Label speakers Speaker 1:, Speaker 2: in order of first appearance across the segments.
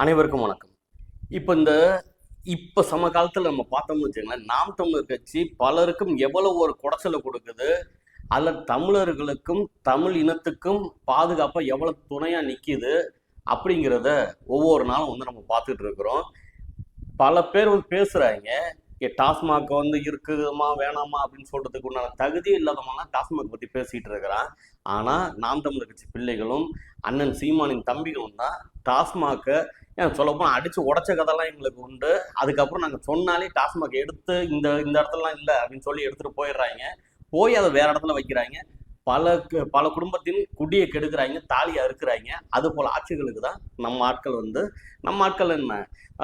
Speaker 1: அனைவருக்கும் வணக்கம். இப்போ இந்த இப்போ சம காலத்தில் நம்ம பார்த்தோம்னு வச்சுக்கோங்களேன் நாம் தமிழர் கட்சி பலருக்கும் எவ்வளவு ஒரு குடைச்சலை கொடுக்குது அதில் தமிழர்களுக்கும் தமிழ் இனத்துக்கும் பாதுகாப்பாக எவ்வளோ துணையாக நிற்கிது அப்படிங்கிறத ஒவ்வொரு நாளும் வந்து நம்ம பார்த்துட்டு இருக்கிறோம். பல பேர் வந்து பேசுகிறாங்க டாஸ்மாக் வந்து இருக்குமா வேணாமா அப்படின்னு சொல்றதுக்கு உண்டான தகுதி இல்லாதவங்களாம் டாஸ்மாக் பற்றி பேசிகிட்டு இருக்கிறான். ஆனால் நாம் தமிழர் கட்சி பிள்ளைகளும் அண்ணன் சீமானின் தம்பிகளும் தான் டாஸ்மாக்கை ஏன் சொல்லப்போனால் அடித்து உடச்ச கதைலாம் எங்களுக்கு உண்டு. அதுக்கப்புறம் நாங்கள் சொன்னாலே டாஸ்மாக் எடுத்து இந்த இந்த இடத்துலலாம் இல்லை அப்படின்னு சொல்லி எடுத்துகிட்டு போயிடுறாங்க. போய் அதை வேற இடத்துல வைக்கிறாங்க. பல பல குடும்பத்தின் குடியை கெடுக்கிறாங்க தாலியை அறுக்கிறாங்க. அது போல் ஆட்சிகளுக்கு தான் நம்ம ஆட்கள் வந்து நம்ம ஆட்கள் என்ன?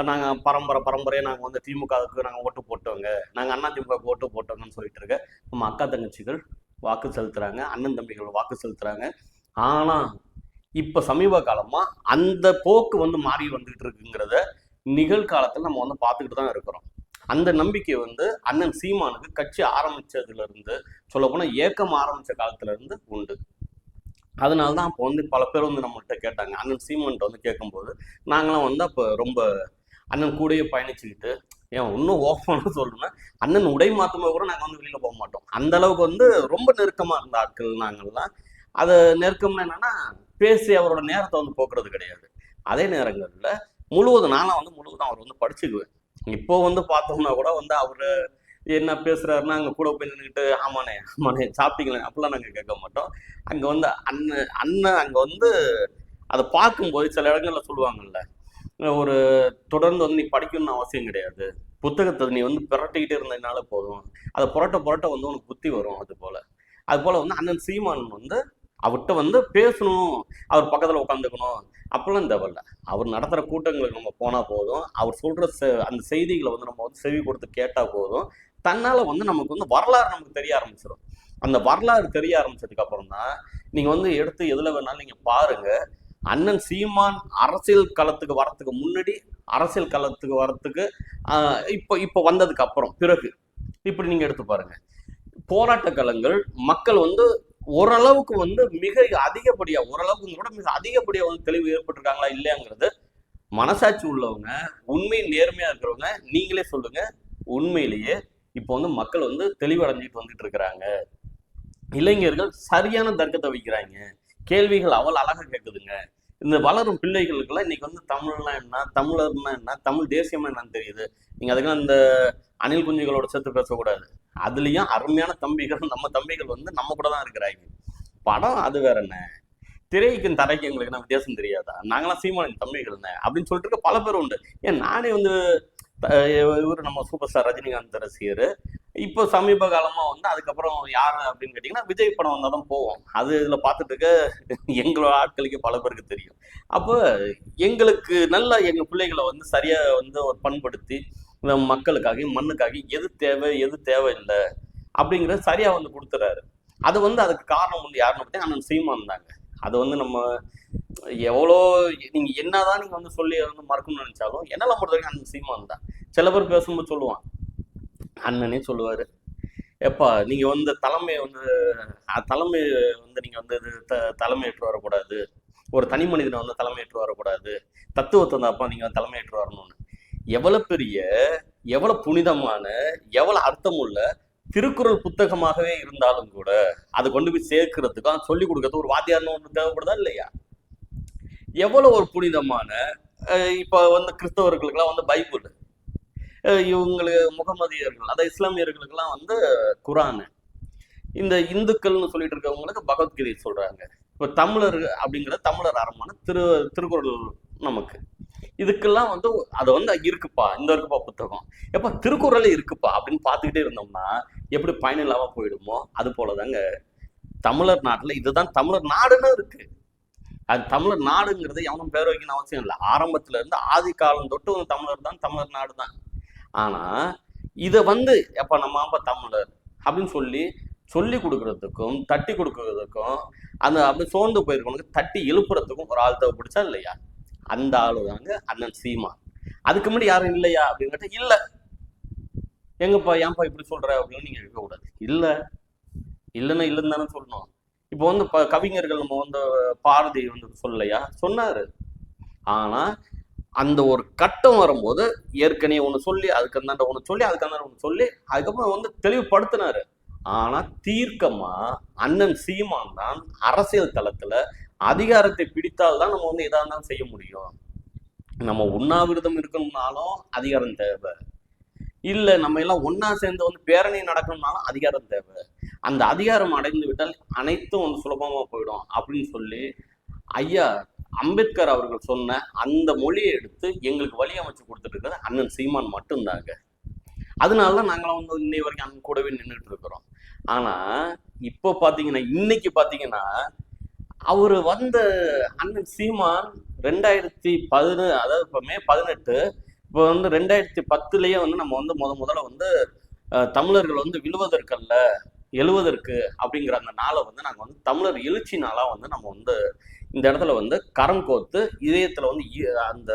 Speaker 1: நாங்கள் பரம்பரை பரம்பரையாக நாங்கள் வந்து திமுகவுக்கு நாங்கள் ஓட்டு போட்டோங்க. நாங்கள் அண்ணா திமுக ஓட்டு போட்டோங்கன்னு சொல்லிட்டு இருக்க நம்ம அக்கா தங்கச்சிகள் வாக்கு செலுத்துகிறாங்க அண்ணன் தம்பிகள் வாக்கு செலுத்துகிறாங்க ஆனால் இப்போ சமீப காலமாக அந்த போக்கு வந்து மாறி வந்துகிட்டு இருக்குங்கிறத நிகழ்காலத்தில் நம்ம வந்து பார்த்துக்கிட்டு தான் இருக்கிறோம். அந்த நம்பிக்கை வந்து அண்ணன் சீமானுக்கு கட்சி ஆரம்பித்ததுலேருந்து சொல்லப்போனால் ஏக்கம் ஆரம்பித்த காலத்துலேருந்து உண்டு. அதனால தான் அப்போ வந்து பல பேர் வந்து நம்மள்கிட்ட கேட்டாங்க. அண்ணன் சீமான்கிட்ட வந்து கேட்கும்போது நாங்களாம் வந்து அப்போ ரொம்ப அண்ணன் கூடயே பயணிச்சுக்கிட்டு ஏன் இன்னும் ஓப்பனாக சொல்லணும்னா அண்ணன் உடை மாற்றும்போது கூட நாங்கள் வந்து வெளியில் போக மாட்டோம். அந்த அளவுக்கு வந்து ரொம்ப நெருக்கமாக இருந்த ஆட்கள் நாங்கள்லாம் அது நெருக்கம்னு என்னன்னா பேசி அவரோட நேரத்தை வந்து போக்குறது கிடையாது. அதே நேரங்களில் முழுவதும் நானும் வந்து முழுவதும் அவர் வந்து படிச்சுக்குவேன். இப்போ வந்து பார்த்தோம்னா கூட வந்து அவர் என்ன பேசுறாருன்னா அங்கே கூட போய் நின்றுக்கிட்டு ஆமாண்ணே ஆமாண்ணே சாப்பிட்டீங்களே? அப்படிலாம் நாங்கள் கேட்க மாட்டோம். அங்கே வந்து அண்ணன் அண்ணன் அங்கே வந்து அதை பார்க்கும்போது சில இடங்கள்ல சொல்லுவாங்கல்ல ஒரு தொடர்ந்து வந்து நீ படிக்கணும்னு அவசியம் கிடையாது. புத்தகத்தை நீ வந்து புரட்டிக்கிட்டே இருந்ததுனால போதும். அதை புரட்ட புரட்ட வந்து உனக்கு புத்தி வரும். அது போல. அது போல வந்து அண்ணன் சீமான் வந்து அவர்கிட்ட வந்து பேசணும். அவர் பக்கத்தில் உட்காந்துக்கணும். அப்பெல்லாம் தேவையில்ல அவர் நடத்துகிற கூட்டங்களுக்கு நம்ம போனால் போதும். அவர் சொல்கிற அந்த செய்திகளை வந்து நம்ம வந்து செவி கொடுத்து கேட்டால் போதும். தன்னால் வந்து நமக்கு வந்து வரலாறு நமக்கு தெரிய ஆரம்பிச்சிடும் அந்த வரலாறு தெரிய ஆரம்பிச்சதுக்கு அப்புறம் தான் நீங்கள் வந்து எடுத்து எதில் வேணாலும் நீங்கள் பாருங்கள் அண்ணன் சீமான் அரசியல் களத்துக்கு வரத்துக்கு முன்னாடி அரசியல் களத்துக்கு வரத்துக்கு இப்போ இப்போ வந்ததுக்கு அப்புறம் பிறகு. இப்படி நீங்கள் எடுத்து பாருங்கள் போராட்ட களங்கள் மக்கள் வந்து ஓரளவுக்கு வந்து மிக அதிகப்படியா ஓரளவுக்கு கூட மிக அதிகப்படியா வந்து தெளிவு ஏற்பட்டிருக்காங்களா இல்லையாங்கிறது மனசாட்சி உள்ளவங்க உண்மை நேர்மையா இருக்கிறவங்க நீங்களே சொல்லுங்க. உண்மையிலேயே இப்போ வந்து மக்கள் வந்து தெளிவடைஞ்சிட்டு வந்துட்டு இருக்கிறாங்க. இளைஞர்கள் சரியான தர்க்கத்தை வைக்கிறாங்க. கேள்விகள் அவள் அழகா கேட்குதுங்க. இந்த வளரும் பிள்ளைகளுக்கெல்லாம் இன்னைக்கு வந்து தமிழ்னா என்ன? தமிழர்னா என்ன? தமிழ் தேசியமா என்னன்னு தெரியுது. நீங்க அதுக்கெல்லாம் இந்த அணில் குஞ்சுகளோட சேர்த்து பேசக்கூடாது. அதுலயும் அருமையான தம்பிகள் நம்ம தம்பிகள் வந்து நம்ம கூட தான் இருக்கிறாங்க. படம் அது வேற என்ன? திரைக்கும் தரைக்கு எங்களுக்கு என்ன வித்தியாசம் தெரியாதா? நாங்களாம் சீமானின் தம்பிகள் என்ன? அப்படின்னு சொல்லிட்டு இருக்க பல பேர் உண்டு. ஏன் நானே வந்து இவர் நம்ம சூப்பர் ஸ்டார் ரஜினிகாந்த் ரசிகர். இப்போ சமீப காலமாக வந்து அதுக்கப்புறம் யார் அப்படின்னு கேட்டிங்கன்னா விஜய் படம் வந்தால் தான் போவோம். அது இதில் பார்த்துட்டு இருக்க எங்களோட ஆட்களுக்கு பல பேருக்கு தெரியும். அப்போ எங்களுக்கு நல்ல எங்கள் பிள்ளைகளை வந்து சரியாக வந்து ஒரு பண்படுத்தி இந்த மக்களுக்காக மண்ணுக்காக எது தேவை எது தேவையில்லை அப்படிங்கிறத சரியாக வந்து கொடுத்துறாரு. அது வந்து அதுக்கு காரணம் வந்து யாருன்னு பார்த்தீங்கன்னா அண்ணன் சீமான் தாங்க. அது வந்து நம்ம எவ்வளோ நீங்கள் என்னதான் நீங்கள் வந்து சொல்லி அதை வந்து மறக்கணும்னு நினச்சாலும் என்னெல்லாம் பொறுத்த வரைக்கும் அண்ணன் சீமான் தான். சில பேர் பேசும்போது சொல்லுவான். அண்ணனே சொல்லுவார். எப்பா நீங்கள் வந்து தலைமை வந்து தலைமை வந்து நீங்கள் வந்து இது த- தலைமையேற்று வரக்கூடாது. ஒரு தனி மனிதனை வந்து தலைமையேற்று வரக்கூடாது. தத்துவத்தை தான்ப்பா நீங்க தலைமையேற்று வரணும்னு. எவ்வளோ பெரிய எவ்வளோ புனிதமான எவ்வளோ அர்த்தமுள்ள திருக்குறள் புத்தகமாகவே இருந்தாலும் கூட அதை கொண்டு போய் சேர்க்கறதுக்கும் சொல்லி கொடுக்கறதுக்கு ஒரு வாத்தியார்னு ஒன்று தேவைப்படுதா இல்லையா? எவ்வளவு ஒரு புனிதமான இப்போ வந்து கிறிஸ்தவர்களுக்கெல்லாம் வந்து பைபிள். இவங்களுக்கு முகமதியர்கள் அதாவது இஸ்லாமியர்களுக்கெல்லாம் வந்து குரானு. இந்த இந்துக்கள்னு சொல்லிட்டு இருக்கவங்களுக்கு பகவத்கீதை சொல்றாங்க. இப்போ தமிழர் அப்படிங்கிற தமிழர் அறமான திரு திருக்குறள் நமக்கு. இதுக்கெல்லாம் வந்து அது வந்து இருக்குப்பா இந்த இருக்குப்பா புத்தகம். எப்ப திருக்குறள் இருக்குப்பா அப்படின்னு பார்த்துக்கிட்டே இருந்தோம்னா எப்படி பயன் இல்லாம போயிடுமோ அது போலதாங்க. தமிழர் நாட்டுல இதுதான் தமிழர் நாடுன்னு இருக்கு. அது தமிழர் நாடுங்கிறது எவனும் பேர் வைக்கணும் அவசியம் இல்லை. ஆரம்பத்துல இருந்து ஆதி காலம் தொட்டு வந்து தமிழர் தான் தமிழர் நாடு தான். ஆனா இதை வந்து எப்ப நம்ம அப்ப தமிழர் அப்படின்னு சொல்லி சொல்லி கொடுக்கறதுக்கும் தட்டி கொடுக்கறதுக்கும் அந்த அப்படி சோர்ந்து போயிருக்கவனுக்கு தட்டி எழுப்புறதுக்கும் ஒரு ஆள் தேவைப்பிடிச்சா இல்லையா? அந்த ஆளு தாங்க அண்ணன் சீமா அதுக்கு முன்னாடி யாரும் இல்லையா அப்படின்னு கேட்டா இல்ல. எங்கப்பா ஏன்பா இப்படி சொல்ற அப்படின்னு நீங்க கேட்க கூடாது. இல்ல. இல்லைன்னா இல்லைன்னு தானே சொல்லணும். இப்போ வந்து ப- கவிஞர்கள் நம்ம வந்து பாரதி வந்து சொல்லலையா? சொன்னாரு. ஆனா அந்த ஒரு கட்டம் வரும்போது ஏற்கனவே ஒன்று சொல்லி அதுக்கு அந்தாண்ட ஒன்று சொல்லி அதுக்கு அந்தாண்ட ஒன்று சொல்லி அதுக்கப்புறம் வந்து தெளிவுபடுத்தினாரு. ஆனா தீர்க்கமா அண்ணன் சீமான் தான் அரசியல் தளத்துல அதிகாரத்தை பிடித்தால் தான் நம்ம வந்து எதாக இருந்தாலும் செய்ய முடியும். நம்ம உண்ணாவிரதம் இருக்கணும்னாலும் அதிகாரம் தேவை. இல்லை நம்ம எல்லாம் ஒன்றா சேர்ந்து வந்து பேரணி நடக்கணும்னாலும் அதிகாரம் தேவை. அந்த அதிகாரம் அடைந்து விட்டால் அனைத்தும் வந்து சுலபமா போயிடும் அப்படின்னு சொல்லி ஐயா அம்பேத்கர் அவர்கள் சொன்ன அந்த மொழியை எடுத்து எங்களுக்கு வழி அமைச்சு கொடுத்துட்டு அண்ணன் சீமான் மட்டும்தாங்க. அதனால தான் நாங்களாம் வந்து இன்னை வரைக்கும் அண்ணன் கூடவே நின்றுட்டு இருக்கிறோம். ஆனா இப்போ பார்த்தீங்கன்னா இன்னைக்கு பார்த்தீங்கன்னா அவர் வந்த அண்ணன் சீமான் ரெண்டாயிரத்தி பதினு அதாவது இப்போ மே பதினெட்டு இப்போ வந்து ரெண்டாயிரத்தி பத்துலேயே வந்து நம்ம வந்து முத முதல்ல வந்து தமிழர்கள் வந்து விழுவதற்கல்ல எழுவதற்கு அப்படிங்கிற அந்த நாளை வந்து நாங்கள் வந்து தமிழர் எழுச்சி நாளாக வந்து நம்ம வந்து இந்த இடத்துல வந்து கரம் கோத்து இதயத்தில் வந்து அந்த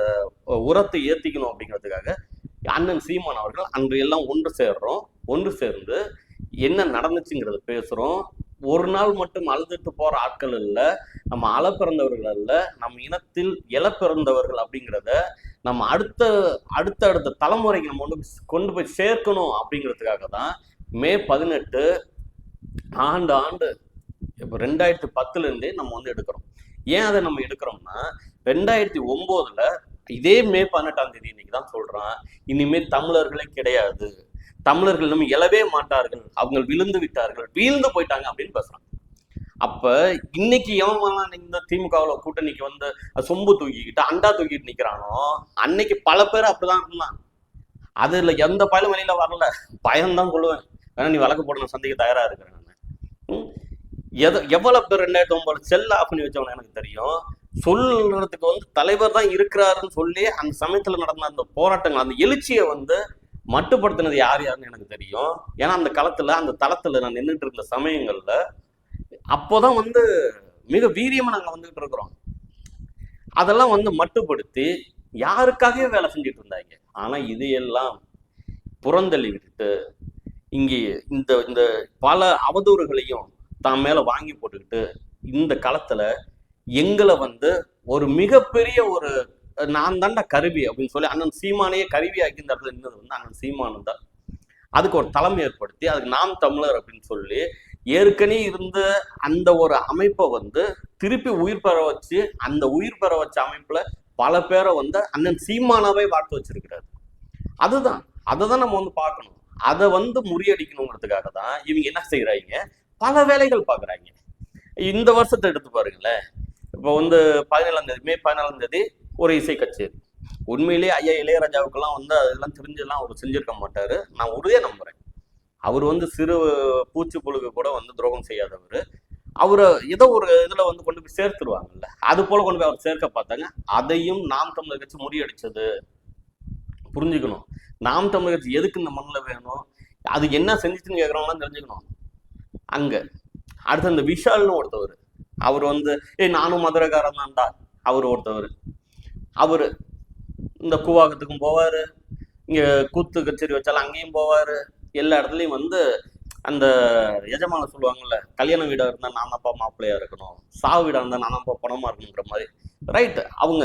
Speaker 1: உரத்தை ஏற்றிக்கணும் அப்படிங்கிறதுக்காக அண்ணன் சீமான் அவர்கள் அன்று எல்லாம் ஒன்று சேர்றோம். ஒன்று சேர்ந்து என்ன நடந்துச்சுங்கிறத பேசுகிறோம் ஒரு நாள் மட்டும் அழுதுட்டு போற ஆட்கள் இல்ல நம்ம அழ பிறந்தவர்கள் அல்ல நம் இனத்தில் இல பிறந்தவர்கள் அப்படிங்கிறத நம்ம அடுத்த அடுத்த அடுத்த தலைமுறைக்கு நம்ம ஒன்று கொண்டு போய் சேர்க்கணும் அப்படிங்கிறதுக்காக தான் மே பதினெட்டு ஆண்டு ஆண்டு இப்போ ரெண்டாயிரத்தி பத்துல இருந்தே நம்ம வந்து எடுக்கிறோம். ஏன் அதை நம்ம எடுக்கிறோம்னா ரெண்டாயிரத்தி ஒன்பதுல இதே மே பதினெட்டாம் தேதி இன்னைக்கு தான் சொல்றான் இனிமே தமிழர்களே கிடையாது. தமிழர்கள் நம்ம எழவே மாட்டார்கள். அவங்க விழுந்து விட்டார்கள். வீழ்ந்து போயிட்டாங்க அப்படின்னு பேசுறாங்க அப்ப இன்னைக்கு எவன் இந்த திமுகவுல கூட்டணிக்கு வந்து சொம்பு தூக்கிக்கிட்டு அண்டா தூக்கிட்டு நிக்கிறானோ அன்னைக்கு பல பேர் அப்படிதான் இருந்தான். அதுல எந்த பயலும் வெளியில வரல. பயம்தான் கொள்ளுவேன் ஏன்னா நீ வழக்கு போடணும் சந்தேக சந்திக்க தயாரா இருக்கிறேன் நான். ம். எவ்வளவு பேர் ரெண்டாயிரத்தி ஒன்பது செல்ல ஆஃப் பண்ணி வச்சவன எனக்கு தெரியும். சொல்றதுக்கு வந்து தலைவர் தான் இருக்கிறாருன்னு சொல்லி அந்த சமயத்துல நடந்த அந்த போராட்டங்கள் அந்த எழுச்சியை வந்து மட்டுப்படுத்தினது யார் யாருன்னு எனக்கு தெரியும். ஏன்னா அந்த களத்தில் அந்த தளத்துல நான் நின்றுட்டு இருக்கிற சமயங்கள்ல அப்போதான் வந்து மிக வீரியமா நாங்க வந்துகிட்டு இருக்கிறோம். அதெல்லாம் வந்து மட்டுப்படுத்தி யாருக்காகவே வேலை செஞ்சுட்டு இருந்தாங்க. ஆனா இதையெல்லாம் புறந்தள்ளி விட்டுட்டு இங்கே இந்த இந்த பல அவதூறுகளையும் தான் மேல வாங்கி போட்டுக்கிட்டு இந்த களத்தில் எங்களை வந்து ஒரு மிகப்பெரிய ஒரு நான் தாண்டா கருவி அப்படின்னு சொல்லி அண்ணன் சீமானையே கருவி ஆக்கி இந்த இடத்துல நின்னது வந்து அண்ணன் சீமானு தான். அதுக்கு ஒரு தலைமை ஏற்படுத்தி அதுக்கு நாம் தமிழர் அப்படின்னு சொல்லி ஏற்கனவே இருந்த அந்த ஒரு அமைப்பை வந்து திருப்பி உயிர் பெற வச்சு அந்த உயிர் பெற வச்ச அமைப்புல பல பேரை வந்து அண்ணன் சீமானாவே வாழ்த்து வச்சிருக்கிறாரு. அதுதான். அதை தான் நம்ம வந்து பார்க்கணும். அதை வந்து முறியடிக்கணுங்கிறதுக்காக தான் இவங்க என்ன செய்யறாங்க பல வேலைகள் பார்க்குறாங்க. இந்த வருஷத்தை எடுத்து பாருங்களேன். இப்போ வந்து பதினேழாம் தேதி மே பதினாலாம் தேதி ஒரு இசை கச்சேரி உண்மையிலேயே ஐயா இளையராஜாவுக்கெல்லாம் வந்து அதெல்லாம் தெரிஞ்செல்லாம் அவர் செஞ்சிருக்க மாட்டார். நான் உறுதியாக நம்புகிறேன் அவர் வந்து சிறு பூச்சி புழுகு கூட வந்து துரோகம் செய்யாதவர். அவரை ஏதோ ஒரு இதில் வந்து கொண்டு போய் சேர்த்துருவாங்கல்ல. அது போல் கொண்டு போய் அவர் சேர்க்க பார்த்தாங்க. அதையும் நாம் தமிழர் கட்சி முறியடிச்சது. புரிஞ்சுக்கணும். நாம் தமிழர் கட்சி எதுக்கு இந்த மண்ணில் வேணும்? அது என்ன செஞ்சுச்சுன்னு கேட்குறவங்களாம் தெரிஞ்சுக்கணும். அங்கே. அடுத்து அந்த விஷால்னு ஒருத்தவர். அவர் வந்து ஏய் நானும் மதுரைக்காரன் தான்டா அவர் ஒருத்தவர். அவர் இந்த கூவாகத்துக்கும் போவாரு இங்கே கூத்து கச்சேரி வச்சாலும் அங்கேயும் போவார். எல்லா இடத்துலையும் வந்து அந்த எஜமான சொல்லுவாங்கல்ல கல்யாண வீடாக இருந்தால் நான் அப்பா மாப்பிள்ளையாக இருக்கணும். சாவு வீடாக இருந்தால் நான் அப்பா பணமாக இருக்கணுங்கிற மாதிரி. ரைட் அவங்க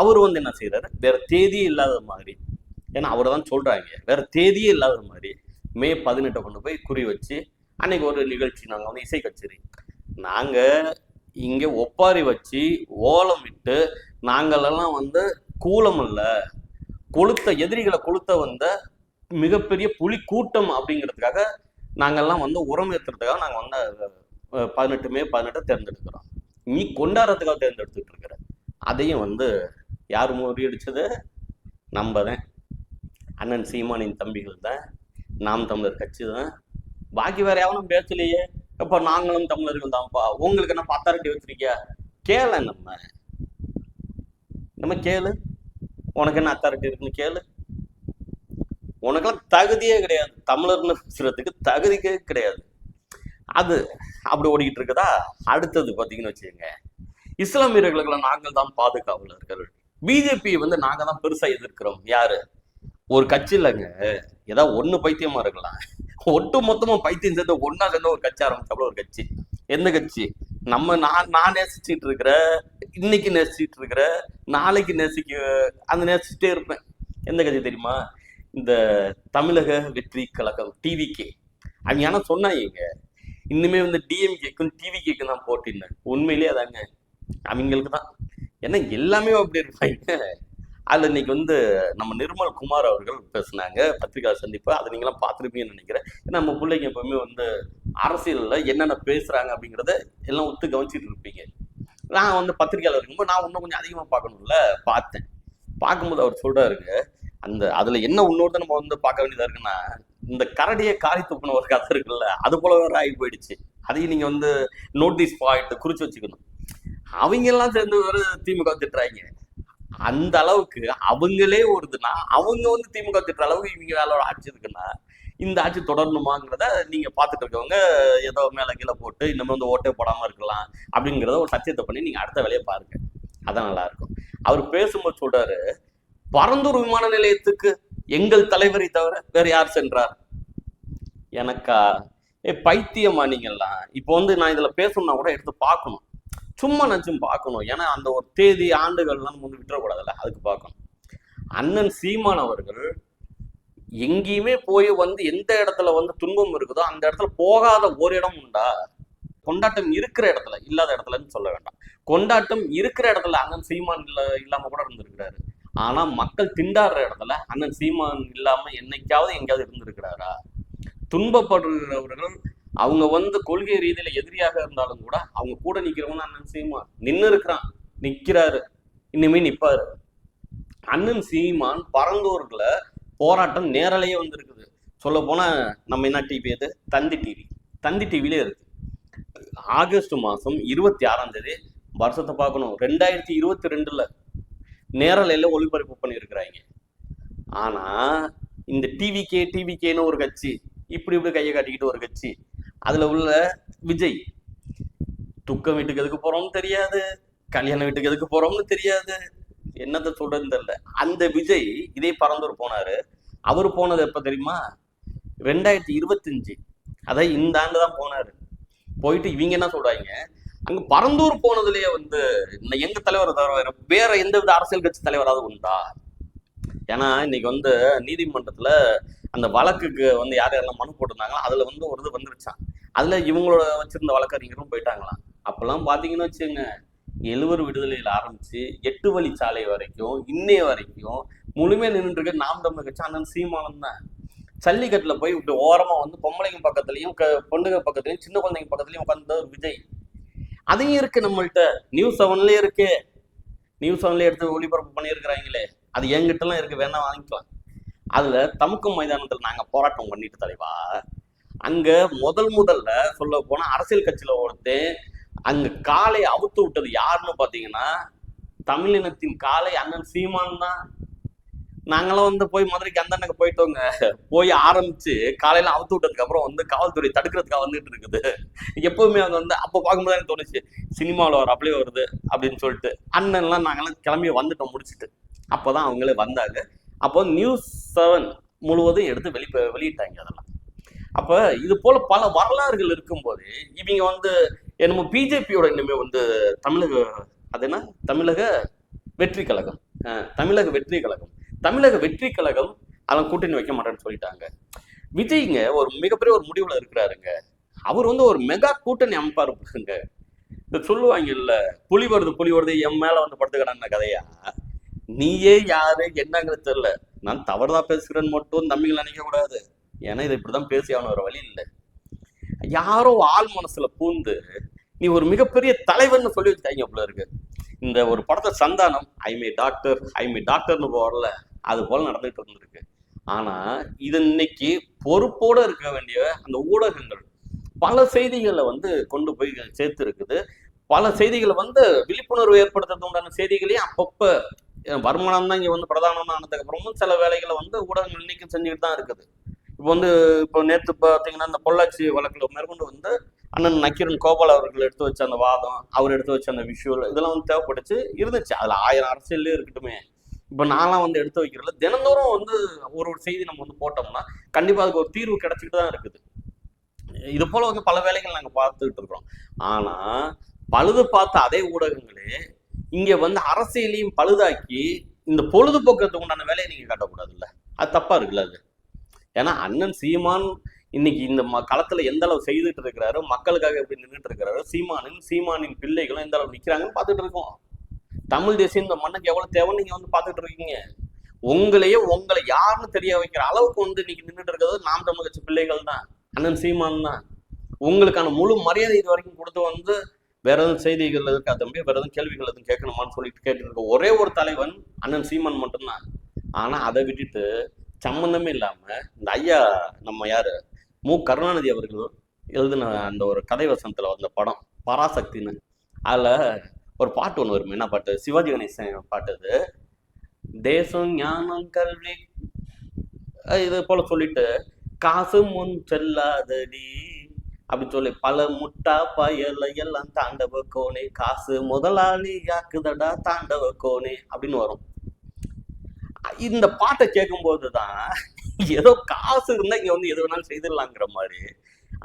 Speaker 1: அவர் வந்து என்ன செய்கிறாரு வேற தேதியே இல்லாத மாதிரி ஏன்னா அவரை தான் சொல்கிறாங்க வேற தேதியே இல்லாத மாதிரி மே பதினெட்டை கொண்டு போய் குறி வச்சு அன்னைக்கு ஒரு நிகழ்ச்சி நாங்கள் வந்து இசை கச்சேரி. நாங்கள் இங்க ஒப்பாரி வச்சு ஓலம் விட்டு நாங்களெல்லாம் வந்து கூலம் இல்லை. கொளுத்த எதிரிகளை கொளுத்த வந்த மிகப்பெரிய புலி கூட்டம் அப்படிங்கிறதுக்காக நாங்கள்லாம் வந்து உரம் ஏற்றுறதுக்காக நாங்கள் வந்து பதினெட்டு மே பதினெட்டை தேர்ந்தெடுக்கிறோம். நீ கொண்டாடுறதுக்காக தேர்ந்தெடுத்துட்டு இருக்கிற. அதையும் வந்து யார் முறியடிச்சது? நம்ம தான் அண்ணன் சீமானின் தம்பிகள் தான். நாம் தமிழர் கட்சி தான். பாக்கி வேற யாரும் பேசலையே. அப்ப நாங்களும் தமிழர்கள் தான்ப்பா. உங்களுக்கு என்ன அத்தாரிட்டி வச்சிருக்கியா? கேள நம்ம. நம்ம கேளு. உனக்கு என்ன அத்தாரிட்டி இருக்குன்னு கேளு. உனக்கெல்லாம் தகுதியே கிடையாது. தமிழர்னு பேசுறதுக்கு தகுதிக்கே கிடையாது. அது அப்படி ஓடிக்கிட்டு இருக்குதா? அடுத்தது பார்த்தீங்கன்னு வச்சுக்கோங்க. இஸ்லாமியர்களுக்கெல்லாம் நாங்கள் தான் பாதுகாவலர்கள். பிஜேபி வந்து நாங்க தான் பெருசா எதிர்க்கிறோம். யாரு? ஒரு கட்சி இல்லைங்க ஏதாவது ஒண்ணு பைத்தியமா இருக்கலாம். ஒட்டு மொத்தமும் பைத்தியம் சேர்ந்து ஒன்னா சேர்ந்து ஒரு கட்சி ஆரம்பிச்சாப்புல ஒரு கட்சி. எந்த கட்சி? நம்ம நான் நான் நேசிச்சுட்டு இருக்கிற இன்னைக்கு நேசிச்சுட்டு இருக்கிற நாளைக்கு நேசிக்க அந்த நேசிச்சுட்டே இருப்பேன். எந்த கட்சி தெரியுமா? இந்த தமிழக வெற்றி கழகம் டிவிகே அவங்க ஆனா சொன்னாங்க இன்னுமே வந்து டிஎம்கேக்கும் டிவிகேக்கும் தான் போட்டின்னு. உண்மையிலேயே அதாங்க. அவங்களுக்கு தான். ஏன்னா எல்லாமே அப்படி இருப்பாங்க அதில் இன்னைக்கு வந்து நம்ம நிர்மல் குமார் அவர்கள் பேசுனாங்க. பத்திரிகா சந்திப்பு. அதை நீங்களாம் பார்த்துருப்பீங்கன்னு நினைக்கிறேன். ஏன்னா நம்ம பிள்ளைங்க எப்பவுமே வந்து அரசியலில் என்னென்ன பேசுகிறாங்க அப்படிங்கிறத எல்லாம் ஒத்து கவனிச்சிட்டு இருப்பீங்க. நான் வந்து பத்திரிகையாளர் இருக்கும்போது நான் இன்னும் கொஞ்சம் அதிகமாக பார்க்கணும்ல? பார்த்தேன். பார்க்கும்போது அவர் சொல்கிறாருங்க அந்த அதில் என்ன இன்னொருத்த நம்ம வந்து பார்க்க வேண்டியதாக இருக்குன்னா இந்த கரடியை காரி துப்புன ஒரு கதை இருக்குல்ல அது போல வேற ஆகி போயிடுச்சு. அதையும் நீங்கள் வந்து நோட்டீஸ் பாயிண்ட் குறித்து வச்சுக்கணும். அவங்க எல்லாம் சேர்ந்து ஒரு திமுக திட்டுறாங்க. அந்த அளவுக்கு அவங்களே ஒரு அவங்க வந்து திமுக திட்டுற அளவுக்கு இவங்க வேலை ஆட்சி இருக்குன்னா இந்த ஆட்சி தொடரணுமாங்கிறத நீங்க பாத்துட்டு இருக்கவங்க ஏதோ மேல கீழே போட்டு இன்னமும் வந்து ஓட்டே போடாம இருக்கலாம் அப்படிங்கிறத ஒரு சத்தியத்தை பண்ணி நீங்க அடுத்த வேலையை பாருங்க. அதான் நல்லா இருக்கும். அவர் பேசும்போது சொல்றாரு பரந்தூர் விமான நிலையத்துக்கு எங்கள் தலைவரை தவிர வேற யார் சென்றார்? எனக்கா? ஏ பைத்தியமா நீங்கெல்லாம் இப்போ வந்து நான் இதுல பேசணும்னா கூட எடுத்து பார்க்கணும். சும்மா நினச்சும் பார்க்கணும். ஏன்னா அந்த ஒரு தேதி ஆண்டுகள்லாம் நம்ம வந்து விட்டுறக்கூடாதுல்ல? அதுக்கு பார்க்கணும். அண்ணன் சீமான் அவர்கள் எங்கேயுமே போய் வந்து எந்த இடத்துல வந்து துன்பம் இருக்குதோ அந்த இடத்துல போகாத ஒரு இடம் உண்டா? கொண்டாட்டம் இருக்கிற இடத்துல இல்லாத இடத்துலன்னு சொல்ல வேண்டாம். கொண்டாட்டம் இருக்கிற இடத்துல அண்ணன் சீமான் இல்ல இல்லாம கூட இருந்திருக்கிறாரு. ஆனா மக்கள் திண்டாடுற இடத்துல அண்ணன் சீமான் இல்லாம என்னைக்காவது எங்கேயாவது இருந்திருக்கிறாரா? துன்பப்படுகிறவர்கள் அவங்க வந்து கொள்கை ரீதியில எதிரியாக இருந்தாலும் கூட அவங்க கூட நிக்கிறவங்க அண்ணன் சீமான். நின்னு இருக்கிறான். நிக்கிறாரு. இனிமே நிப்பாரு. அண்ணன் சீமான் பரந்தூர்ல போராட்டம் நேரலையே வந்திருக்குது. சொல்ல போனா நம்ம என்ன டிவி அது? தந்தி டிவி தந்தி டிவிலே இருக்கு. ஆகஸ்ட் மாசம் இருபத்தி ஆறாம் தேதி வருஷத்தை பார்க்கணும். ரெண்டாயிரத்தி இருபத்தி ரெண்டுல நேரலையில ஒளிபரப்பு பண்ணியிருக்கிறாங்க. ஆனா இந்த டிவிகே டிவிகேன்னு ஒரு கட்சி இப்படி இப்படி கையை காட்டிக்கிட்டு ஒரு கட்சி அதுல உள்ள விஜய் துக்கம் வீட்டுக்கு எதுக்கு போறோம்னு தெரியாது கல்யாண வீட்டுக்கு எதுக்கு போறோம்னு தெரியாது. என்னத்த சொல்றதுன்னு தெரியல. அந்த விஜய் இதே பரந்தூர் போனாரு. அவர் போனது எப்ப தெரியுமா? ரெண்டாயிரத்தி இருபத்தஞ்சு. அதான் இந்த ஆண்டு தான் போனாரு. போயிட்டு இவங்க என்ன சொல்றாங்க? அங்க பரந்தூர் போனதுலயே வந்து எங்க தலைவர் தவிர வேற வேற எந்த வித அரசியல் கட்சி தலைவராவது உண்டா? ஏன்னா இன்னைக்கு வந்து நீதிமன்றத்துல அந்த வழக்குக்கு வந்து யார் யாரெல்லாம் மனு போட்டிருந்தாங்களோ அதுல வந்து ஒரு இது வந்துருச்சான் அதுல இவங்களோட வச்சிருந்த வழக்கறிஞரும் போயிட்டாங்களாம். அப்பெல்லாம் பாத்தீங்கன்னு வச்சுங்க எழுவர் விடுதலையில ஆரம்பிச்சு எட்டு வழி சாலை வரைக்கும் இன்னைய வரைக்கும் முழுமையா நின்றுட்டு இருக்க நாம் தமிழ் கட்சி அண்ணன் சீமானம் தான். சல்லிக்கட்டுல போய் இப்படி ஓரமா வந்து பொம்பளைங்க பக்கத்துலயும் பொண்ணுங்க பக்கத்துலயும் சின்ன குழந்தைங்க பக்கத்துலயும் உட்கார்ந்த ஒரு விஜய். அதையும் இருக்கு நம்மள்ட்ட. நியூஸ் செவன்லயே இருக்கு. நியூஸ் செவன்லயே எடுத்து ஒளிபரப்பு பண்ணியிருக்கிறாங்களே. அது என்கிட்டலாம் இருக்கு வேணா வாங்கிக்கலாம். அதுல தமுக்கம் மைதானத்துல நாங்க போராட்டம் பண்ணிட்டு தலைவா. அங்க முதல் முதல்ல சொல்ல போனா அரசியல் கட்சியில ஒருத்தன் அங்க காலை அவுத்து விட்டது யாருன்னு பாத்தீங்கன்னா தமிழினத்தின் காலை அண்ணன் சீமான் தான். நாங்களாம் வந்து போய் மதுரைக்கு அந்த அண்ணனுக்கு போயிட்டோங்க. போய் ஆரம்பிச்சு காலையில அவுத்து விட்டதுக்கு அப்புறம் வந்து காவல்துறை தடுக்கிறதுக்காக வந்துட்டு இருக்குது. எப்பவுமே அவங்க வந்து அப்போ பார்க்கும்போது எனக்கு தோணுச்சு சினிமாவில் வர அப்படியே வருது அப்படின்னு சொல்லிட்டு. அண்ணன்லாம் நாங்கெல்லாம் கிளம்பி வந்துட்டோம் முடிச்சுட்டு. அப்போதான் அவங்களே வந்தாங்க. அப்போ நியூஸ் செவன் முழுவதும் எடுத்து வெளி வெளியிட்டாங்க அதெல்லாம். அப்ப இது போல பல வரலாறுகள் இருக்கும்போது இவங்க வந்து என்னமோ பிஜேபியோட இனிமே வந்து தமிழக அது என்ன? தமிழக வெற்றி கழகம். தமிழக வெற்றி கழகம். தமிழக வெற்றி கழகம் அதெல்லாம் கூட்டணி வைக்க மாட்டேன்னு சொல்லிட்டாங்க. விஜய்ங்க ஒரு மிகப்பெரிய ஒரு முடிவுல இருக்கிறாருங்க. அவர் வந்து ஒரு மெகா கூட்டணி அமைப்பாரு பாருங்க. இந்த சொல்லுவாங்க இல்ல புலி வருது புலி வருது என் மேல வந்து படுத்துக்கிறான்னு கதையா? நீயே யாரு என்னங்கிறது தெரியல. நான் தவறுதான் பேசுகிறேன்னு மட்டும் தம்பிகள் நினைக்க கூடாது. ஏன்னா இதை இப்படிதான் பேசி ஆகணும் ஒரு வழி இல்லை. யாரோ ஆள் மனசுல பூந்து நீ ஒரு மிகப்பெரிய தலைவர்னு சொல்லி வச்சுட்டாங்க போல இருக்கு. இந்த ஒரு படத்தை சந்தானம் ஐ மே டாக்டர் ஐ மே டாக்டர்னு போறல அது போல நடந்துட்டு இருந்திருக்கு. ஆனா இது இன்னைக்கு பொறுப்போட இருக்க வேண்டிய அந்த ஊடகங்கள் பல செய்திகளை வந்து கொண்டு போய் சேர்த்து இருக்குது. பல செய்திகளை வந்து விழிப்புணர்வு ஏற்படுத்துறது உண்டான செய்திகளையும் அப்பப்ப வருமானம் தான் இங்க வந்து பிரதானமா ஆனதுக்கு அப்புறமும் சில வேலைகளை வந்து ஊடகங்கள் இன்னைக்கு செஞ்சுக்கிட்டு தான் இருக்குது. இப்போ வந்து இப்போ நேற்று பார்த்தீங்கன்னா இந்த பொள்ளாச்சி வழக்கில் மேற்கொண்டு வந்து அண்ணன் நக்கீரன் கோபால் அவர்கள் எடுத்து வச்ச அந்த வாதம் அவர் எடுத்து வச்ச அந்த விஷுவல் இதெல்லாம் வந்து தேவைப்பட்டுச்சு. இருந்துச்சு. அதில் ஆயிரம் அரசியல்லே இருக்கட்டுமே. இப்போ நான்லாம் வந்து எடுத்து வைக்கிறதுல தினந்தோறும் வந்து ஒரு ஒரு செய்தி நம்ம வந்து போட்டோம்னா கண்டிப்பாக அதுக்கு ஒரு தீர்வு கிடைச்சிட்டு தான் இருக்குது. இது போல வந்து பல வேலைகள் நாங்கள் பார்த்துக்கிட்டு இருக்கிறோம். ஆனால் பழுது பார்த்த அதே ஊடகங்களே இங்கே வந்து அரசியலையும் பழுதாக்கி இந்த பொழுதுபோக்கத்துக்கு உண்டான வேலையை நீங்கள் காட்டக்கூடாதுல்ல. அது தப்பாக இருக்குல்ல அது? ஏன்னா அண்ணன் சீமான் இன்னைக்கு இந்த ம களத்துல எந்த அளவு செய்துட்டு இருக்கிறாரு மக்களுக்காக எப்படி நின்றுட்டு இருக்கிறாரு சீமானின் சீமானின் பிள்ளைகளும் எந்த அளவு நிக்கிறாங்கன்னு பார்த்துட்டு இருக்கோம். தமிழ் தேசியம் இந்த மண்ணுக்கு எவ்வளவு தேவைன்னு நீங்க வந்து பார்த்துட்டு இருக்கீங்க. உங்களையே உங்களை யாருன்னு தெரிய வைக்கிற அளவுக்கு வந்து இன்னைக்கு நின்றுட்டு இருக்கிறது நாம் தமிழ் கட்சி பிள்ளைகள் தான் அண்ணன் சீமான் தான். உங்களுக்கான முழு மரியாதை இது வரைக்கும் கொடுத்து வந்து வேற எதுவும் செய்திகள் இருக்கா தம்பி? வேற எதுவும் கேள்விகள் எதுவும் கேட்கணுமான்னு சொல்லிட்டு கேட்டுட்டு ஒரே ஒரு தலைவன் அண்ணன் சீமான் மட்டும்தான். ஆனா அதை விட்டுட்டு சம்மந்தமே இல்லாம இந்த ஐயா நம்ம யாரு? மு. கருணாநிதி அவர்கள் எழுதின அந்த ஒரு கதை வசனத்துல வந்த படம் பராசக்தின்னு. அதுல ஒரு பாட்டு ஒன்று வரும் என்ன பாட்டு? சிவாஜி கணேசன் பாட்டு அது. தேசம் ஞானம் கல்வி. இது போல சொல்லிட்டு காசு முன் செல்லாதடி அப்படின்னு சொல்லி பல முட்டா பயல எல்லாம் தாண்டவ கோணே காசு முதலாளி யாக்குதடா தாண்டவ கோணே அப்படின்னு வரும். இந்த பாட்டை கேட்கும்போது தான் ஏதோ காசு இருந்தா இங்க வந்து எது வேணாலும் செய்திடலாங்கிற மாதிரி.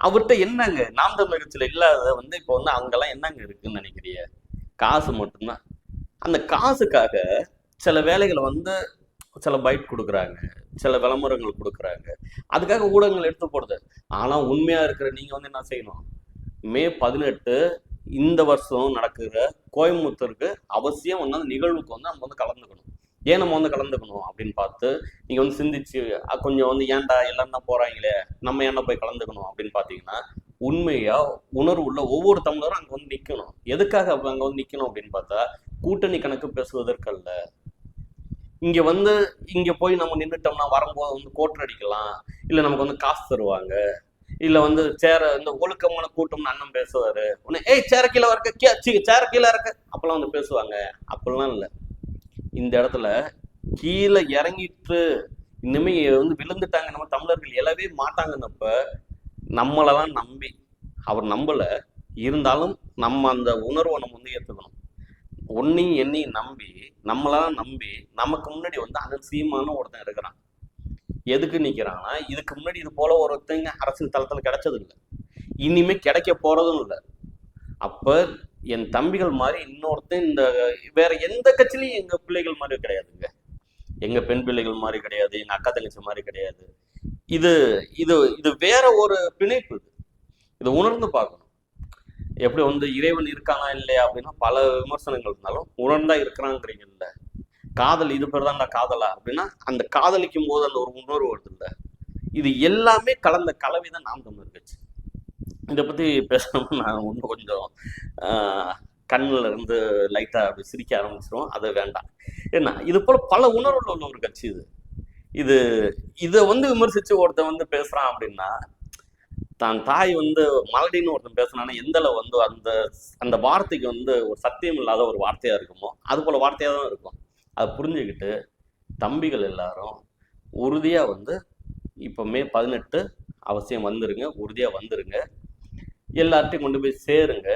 Speaker 1: அவர்கிட்ட என்னங்க? நாம் தமிழகத்துல இல்லாத வந்து இப்போ வந்து அங்கெல்லாம் என்னங்க இருக்குன்னு நினைக்கிறீங்க? காசு மட்டும்தான். அந்த காசுக்காக சில வேலைகளை வந்து சில பைட் கொடுக்குறாங்க. சில விளம்பரங்கள் கொடுக்குறாங்க. அதுக்காக ஊடகங்கள் எடுத்து போடுது. ஆனா உண்மையா இருக்கிற நீங்க வந்து என்ன செய்யணும்? மே பதினெட்டு இந்த வருஷம் நடக்கிற கோயம்புத்தூருக்கு அவசியம் வந்து அந்த நிகழ்வுக்கு வந்து நம்ம வந்து கலந்துக்கணும். ஏன் நம்ம வந்து கலந்துக்கணும் அப்படின்னு பார்த்து நீங்க வந்து சிந்திச்சு கொஞ்சம் வந்து ஏன்டா எல்லாரும் தான் போறாங்களே நம்ம ஏன்டா போய் கலந்துக்கணும்? அப்படின்னு பார்த்தீங்கன்னா உண்மையா உணர்வு உள்ள ஒவ்வொரு தமிழரும் அங்க வந்து நிக்கணும். எதுக்காக அப்ப அங்க வந்து நிக்கணும் அப்படின்னு பார்த்தா கூட்டணி கணக்கு பேசுவதற்கல்ல. இங்க வந்து இங்க போய் நம்ம நின்றுட்டோம்னா வரும்போது வந்து கோட்டர் அடிக்கலாம் இல்ல நமக்கு வந்து காசு தருவாங்க இல்ல வந்து சேர இந்த ஒழுக்கமான கூட்டம்னு அண்ணன் பேசுவாரு உடனே ஏய் சேர கீழே இருக்க கே சேர கீழே இருக்க அப்பெல்லாம் வந்து பேசுவாங்க. அப்பெல்லாம் இல்லை. இந்த இடத்துல கீழே இறங்கிட்டு இனிமே வந்து விழுந்துட்டாங்க நம்ம தமிழர்கள் எழவே மாட்டாங்கன்னப்ப நம்மளெல்லாம் நம்பி. அவர் நம்பல. இருந்தாலும் நம்ம அந்த உணர்வை நம்ம வந்து ஏற்றுக்கணும் ஒன்னையும் என்னையும் நம்பி நம்மளெல்லாம் நம்பி நமக்கு முன்னாடி வந்து அண்ணன் ஒருத்தன் இருக்கிறான். எதுக்கு நிற்கிறான்னா இதுக்கு முன்னாடி இது போல ஒருத்தங்க அரசியல் தளத்தில் கிடைச்சது இல்லை. இனிமே கிடைக்க போறதும் இல்லை. அப்போ என் தம்பிகள் மாதிரி இன்னொருத்தன் இந்த வேற எந்த கட்சியிலையும் எங்க பிள்ளைகள் மாதிரி கிடையாதுங்க. எங்க பெண் பிள்ளைகள் மாதிரி கிடையாது என் அக்கா தங்கச்சி மாதிரி கிடையாது. இது இது இது வேற ஒரு பிணைப்பு இது. இதை உணர்ந்து பார்க்கணும். எப்படி வந்து இறைவன் இருக்கானா இல்லையா அப்படின்னா பல விமர்சனங்கள் இருந்தாலும் உணர்ந்தா இருக்கிறாங்கிறீங்கல்ல. காதல் இது பேர் தான் காதலா அப்படின்னா அந்த காதலிக்கும் போது அந்த ஒரு உணர்வு வருது இல்லை இது எல்லாமே கலந்த கலவை தான் நாம் தமிழர் கட்சி. இதை பத்தி பேசணும்னு நான் இன்னும் கொஞ்சம் கண்ணில் இருந்து லைட்டாக அப்படி சிரிக்க ஆரம்பிச்சிருவோம். அது வேண்டாம். ஏன்னா இது போல பல உணர்வுகள் உள்ள ஒரு கட்சி இது. இது இதை வந்து விமர்சிச்சு ஒருத்தன் வந்து பேசுறான் அப்படின்னா தான் தாய் வந்து மலடின்னு ஒருத்தன் பேசுனானா எந்தளவு வந்து அந்த அந்த வார்த்தைக்கு வந்து ஒரு சத்தியம் இல்லாத ஒரு வார்த்தையா இருக்குமோ அது போல வார்த்தையா தான் இருக்கும். அதை புரிஞ்சுக்கிட்டு தம்பிகள் எல்லாரும் உறுதியா வந்து இப்போ மே பதினெட்டு அவசியம் வந்துருங்க உறுதியாக வந்துருங்க. எல்லார்ட்டையும் கொண்டு போய் சேருங்க.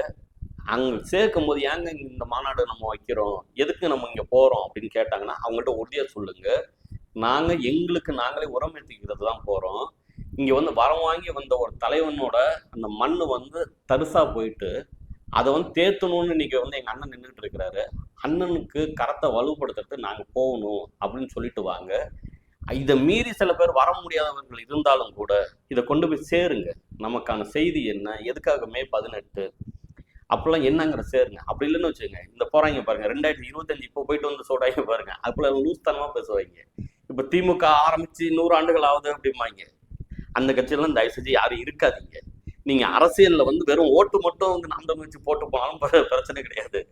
Speaker 1: அங்க சேர்க்கும் போது ஏங்க இந்த மாநாடு நம்ம வைக்கிறோம்? எதுக்கு நம்ம இங்க போறோம்? அப்படின்னு கேட்டாங்கன்னா அவங்கள்ட்ட உறுதியா சொல்லுங்க. நாங்க எங்களுக்கு நாங்களே உரமேற்றிக்கிறது தான் போறோம். இங்க வந்து வரம் வாங்கி வந்த ஒரு தலைவனோட அந்த மண்ணு வந்து தரிசா போயிட்டு அதை வந்து தேத்தணும்னு இன்னைக்கு வந்து எங்க அண்ணன் நின்றுட்டு இருக்கிறாரு. அண்ணனுக்கு கரத்தை வலுப்படுத்துறது நாங்க போகணும் அப்படின்னு சொல்லிட்டு வாங்க. இதை மீறி சில பேர் வர முடியாதவர்கள் இருந்தாலும் கூட இதை கொண்டு போய் சேருங்க. நமக்கான செய்தி என்ன? எதுக்காக மே பதினெட்டு? அப்பெல்லாம் என்னங்கிற சேருங்க. அப்படி இல்லைன்னு வச்சுக்கோங்க. இந்த போறாங்க பாருங்க. ரெண்டாயிரத்தி இருபத்தஞ்சு இப்போ போயிட்டு வந்து சொல்றாங்க பாருங்க. அப்பெல்லாம் லூஸ்தனமா பேசுவாங்க. இப்ப திமுக ஆரம்பிச்சு நூறு ஆண்டுகள் ஆகுது அப்படிம்பாங்க. அந்த கட்சியெல்லாம் தயவு செஞ்சு யாரும் இருக்காதீங்க. நீங்க அரசியல்ல வந்து வெறும் ஓட்டு மட்டும் வந்து நாம் முயற்சி போட்டு போனாலும் பிர- பிரச்சனை கிடையாது.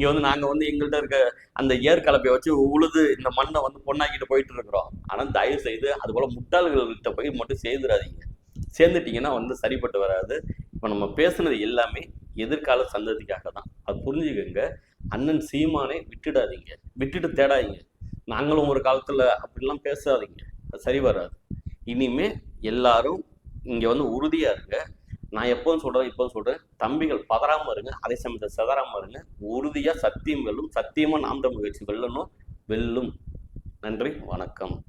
Speaker 1: இங்க வந்து நாங்க வந்து எங்கள்கிட்ட இருக்க அந்த ஏர் கலப்பையை வச்சு உழுது இந்த மண்ணை வந்து பொண்ணாக்கிட்டு போயிட்டு இருக்கிறோம். ஆனா தயவு செய்து அது போல முட்டாள்கள்கிட்ட போய் மட்டும் சேர்ந்துடாதீங்க. சேர்ந்துட்டீங்கன்னா வந்து சரிப்பட்டு வராது. இப்போ நம்ம பேசுனது எல்லாமே எதிர்கால சந்ததிக்காக தான். அது புரிஞ்சுக்கோங்க. அண்ணன் சீமானை விட்டுடாதீங்க. விட்டுட்டு தேடாதீங்க. நாங்களும் ஒரு காலத்துல அப்படிலாம் பேசாதீங்க. அது சரி வராது. இனிமே எல்லாரும் இங்க வந்து உறுதியா இருங்க. நான் எப்போதும் சொல்றேன் இப்போதும் சொல்றேன். தம்பிகள் பதறாம இருங்க. அதே சமயத்தை செதறாம இருங்க. உறுதியா சத்தியம் வெல்லும் சத்தியமா நாம் தமிழ் கட்சி வெல்லணும். வெல்லும். நன்றி வணக்கம்.